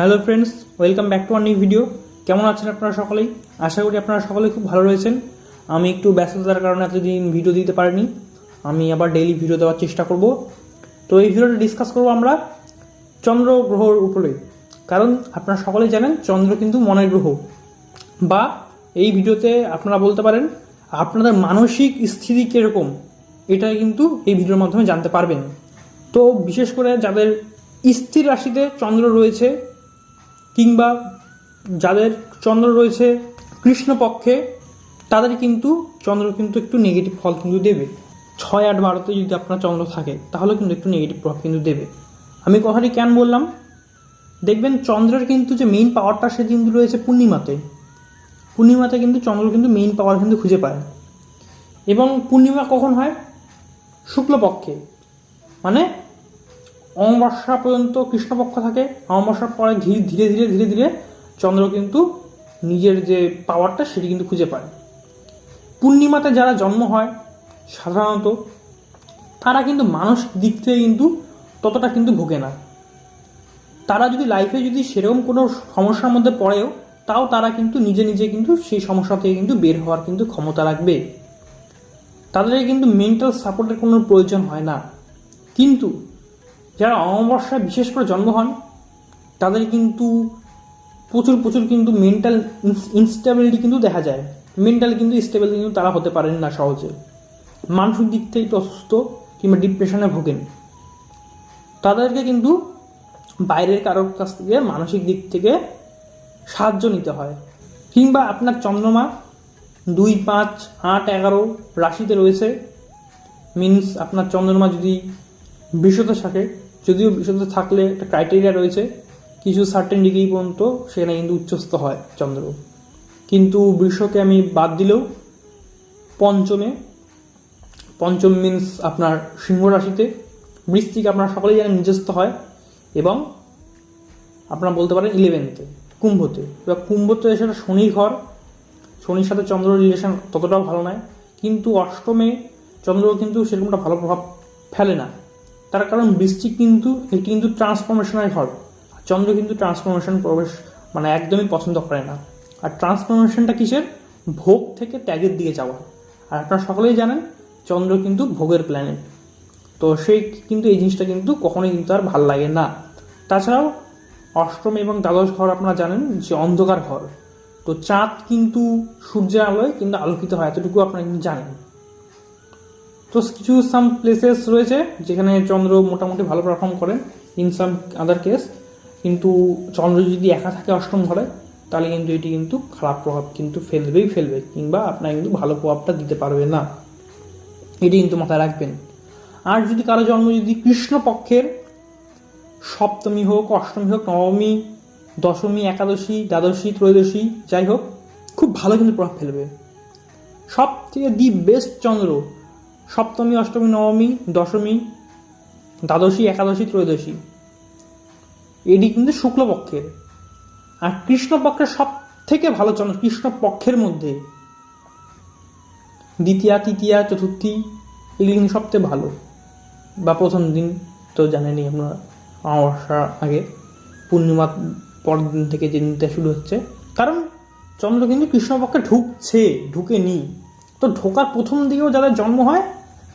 Hello friends, welcome back to our new video. কেমন আছেন আপনারা সকলেই? আশা করি আপনারা সকলে খুব ভালো রয়েছেন। আমি একটু ব্যস্ততার কারণে এতদিন ভিডিও দিতে পারিনি। আমি আবার ডেইলি ভিডিও দেওয়ার চেষ্টা করব। তো এই ভিডিওটা ডিসকাস করব আমরা চন্দ্র গ্রহর উপরে। কারণ আপনারা সকলেই জানেন, চন্দ্র কিন্তু মনের গ্রহ। বা এই ভিডিওতে আপনারা বলতে পারেন, আপনাদের মানসিক স্থিতি কীরকম এটা কিন্তু এই ভিডিওর মাধ্যমে জানতে পারবেন। তো বিশেষ করে যাদের স্থির রাশিতে চন্দ্র রয়েছে কিংবা যাদের চন্দ্র রয়েছে কৃষ্ণপক্ষে, তাদের কিন্তু চন্দ্র কিন্তু একটু নেগেটিভ ফল কিন্তু দেবে। ছয় আট বারোতে যদি আপনার চন্দ্র থাকে তাহলে কিন্তু একটু নেগেটিভ প্রভাব কিন্তু দেবে। আমি কথাটি কেন বললাম? দেখবেন চন্দ্রের কিন্তু যে মেইন পাওয়ারটা সে কিন্তু রয়েছে পূর্ণিমাতে। পূর্ণিমাতে কিন্তু চন্দ্র কিন্তু মেইন পাওয়ার কিন্তু খুঁজে পায়। এবং পূর্ণিমা কখন হয়? শুক্লপক্ষে। মানে অমাবস্যা পর্যন্ত কৃষ্ণপক্ষ থাকে। অমাবস্যার পরে ধীরে ধীরে ধীরে ধীরে ধীরে চন্দ্র কিন্তু নিজের যে পাওয়ারটা সেটি কিন্তু খুঁজে পায়। পূর্ণিমাতে যারা জন্ম হয়, সাধারণত তারা কিন্তু মানসিক দিক থেকে কিন্তু ততটা কিন্তু ভোগে না। তারা যদি লাইফে যদি সেরকম কোনো সমস্যার মধ্যে পড়েও, তাও তারা কিন্তু নিজে নিজে কিন্তু সেই সমস্যা থেকে কিন্তু বের হওয়ার কিন্তু ক্ষমতা রাখবে। তাদের কিন্তু মেন্টাল সাপোর্টের কোনো প্রয়োজন হয় না। কিন্তু যারা অমাবস্যায় বিশেষ করে জন্ম হন, তাদের কিন্তু প্রচুর প্রচুর কিন্তু মেন্টাল ইনস্টেবিলিটি কিন্তু দেখা যায়। মেন্টাল কিন্তু স্টেবল কিন্তু তারা হতে পারেন না সহজে। মানসিক দিক থেকে একটু অসুস্থ কিংবা ডিপ্রেশনে ভোগেন। তাদেরকে কিন্তু বাইরের কারোর কাছ থেকে মানসিক দিক থেকে সাহায্য নিতে হয়। কিংবা আপনার চন্দ্রমা দুই, পাঁচ, আট, এগারো রাশিতে রয়েছে। মিন্স আপনার চন্দ্রমা যদি বিশ্বতে থাকে যদিও বিশ্বতে থাকলে একটা ক্রাইটেরিয়া রয়েছে, কিছু সার্টেন ডিগ্রি পর্যন্ত সেখানে কিন্তু উচ্চস্থ হয় চন্দ্র কিন্তু বিশ্বকে আমি বাদ দিলেও পঞ্চমে, পঞ্চম মিন্স আপনার সিংহ রাশিতে বৃষ্টিক আপনার সকলেই জানেন নিজস্ব হয় এবং আপনারা বলতে পারেন ইলেভেন্থে কুম্ভতে। এবার কুম্ভতে সেটা শনির ঘর, শনির সাথে চন্দ্র রিলেশন ততটাও ভালো নয়। কিন্তু অষ্টমে চন্দ্র কিন্তু সেরকমটা ভালো প্রভাব ফেলে না। তার কারণ বৃষ্টি কিন্তু, এটি কিন্তু ট্রান্সফরমেশনের ঘর চন্দ্র কিন্তু ট্রান্সফরমেশন প্রবেশ মানে একদমই পছন্দ করে না। আর ট্রান্সফরমেশনটা কিসের? ভোগ থেকে ত্যাগের দিকে যাওয়া। আর আপনারা সকলেই জানেন, চন্দ্র কিন্তু ভোগের প্ল্যানেট তো সেই কিন্তু এই জিনিসটা কিন্তু কখনোই কিন্তু আর ভালো লাগে না। তাছাড়াও, অষ্টম এবং দ্বাদশ ঘর আপনারা জানেন যে অন্ধকার ঘর। তো চাঁদ কিন্তু সূর্যের আলোয় কিন্তু আলোকিত হয়, এতটুকু আপনারা কিন্তু জানেন। তো কিছু সাম প্লেসেস রয়েছে যেখানে চন্দ্র মোটামুটি ভালো পারফর্ম করেন ইন সাম আদার কেস কিন্তু চন্দ্র যদি একা থাকে অষ্টম ঘরে, তাহলে কিন্তু এটি কিন্তু খারাপ প্রভাব কিন্তু ফেলবেই ফেলবে, কিংবা আপনার কিন্তু ভালো প্রভাবটা দিতে পারবে না। এটি কিন্তু মাথায় রাখবেন। আর যদি কারও জন্ম যদি কৃষ্ণপক্ষের, সপ্তমী হোক, অষ্টমী হোক, নবমী, দশমী, একাদশী, দ্বাদশী, ত্রয়োদশী, যাই হোক, খুব ভালো কিন্তু প্রভাব ফেলবে। সব থেকে দি বেস্ট চন্দ্র সপ্তমী, অষ্টমী, নবমী, দশমী, দ্বাদশী, একাদশী, ত্রয়োদশী। এটি কিন্তু শুক্লপক্ষের। আর কৃষ্ণপক্ষের সব থেকে ভালো চন্দ্র কৃষ্ণপক্ষের মধ্যে দ্বিতীয়া, তৃতীয়া, চতুর্থী, এগুলি কিন্তু সবথেকে ভালো। বা প্রথম দিন তো জানেনই আপনারা অমাবস্যার আগে, পূর্ণিমার পরের দিন থেকে যে দিনটা শুরু হচ্ছে। কারণ চন্দ্র কিন্তু কৃষ্ণপক্ষে ঢুকছে ঢুকে নি তো ঢোকার প্রথম দিকেও যাদের জন্ম হয়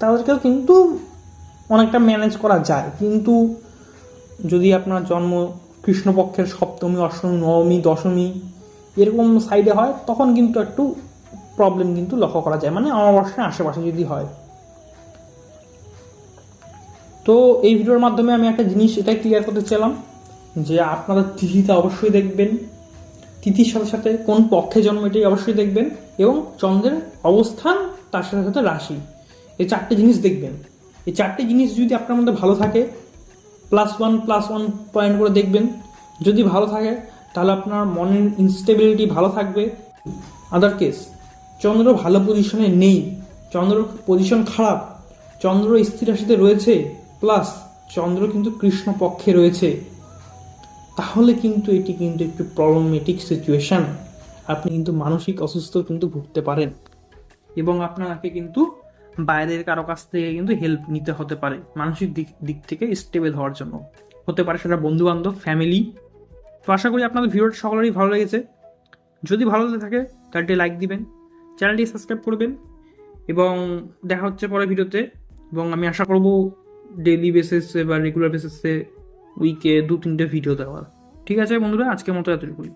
তাদেরকেও কিন্তু অনেকটা ম্যানেজ করা যায়। কিন্তু যদি আপনার জন্ম কৃষ্ণপক্ষের সপ্তমী, অষ্টমী, নবমী, দশমী এরকম সাইডে হয়, তখন কিন্তু একটু প্রবলেম কিন্তু লক্ষ্য করা যায়। মানে অমাবস্যার আশেপাশে যদি হয়। তো এই ভিডিওর মাধ্যমে আমি একটা জিনিস এটাই ক্লিয়ার করতে চাইলাম যে আপনারা তিথিটা অবশ্যই দেখবেন। তিথির সাথে সাথে কোন পক্ষে জন্ম এটি অবশ্যই দেখবেন এবং চন্দ্রের অবস্থান তার সাথে সাথে রাশি। এই চারটে জিনিস দেখবেন। এই চারটে জিনিস যদি আপনার মধ্যে ভালো থাকে plus one plus one point করে দেখবেন। যদি ভালো থাকে, তাহলে আপনার মনের ইনস্টেবিলিটি ভালো থাকবে। আদার কেস চন্দ্র ভালো পজিশনে নেই। চন্দ্র পজিশন খারাপ। চন্দ্র স্থির রাশিতে রয়েছে প্লাস চন্দ্র কিন্তু কৃষ্ণ পক্ষে রয়েছে। তাহলে কিন্তু এটি কিন্তু একটু প্রবলেমেটিক সিচুয়েশন আপনি কিন্তু মানসিক অসুস্থ কিন্তু ভুগতে পারেন। এবং আপনাকে কিন্তু বাইরের কারও কাছ থেকে কিন্তু হেল্প নিতে হতে পারে, মানসিক দিক দিক থেকে স্টেবল হওয়ার জন্য। হতে পারে সেটা বন্ধু বান্ধব ফ্যামিলি তো আশা করি আপনাদের ভিডিওটা সকলেরই ভালো লেগেছে। যদি ভালো লেগে থাকে, তাহলে লাইক দিবেন চ্যানেলটি সাবস্ক্রাইব করবেন, এবং দেখা হচ্ছে পরে ভিডিওতে এবং আমি আশা করব ডেলি বেসিসে বা রেগুলার বেসিসে উইকে দু তিনটে ভিডিও দেওয়ার। ঠিক আছে বন্ধুরা, আজকের মতো এতটুকুই।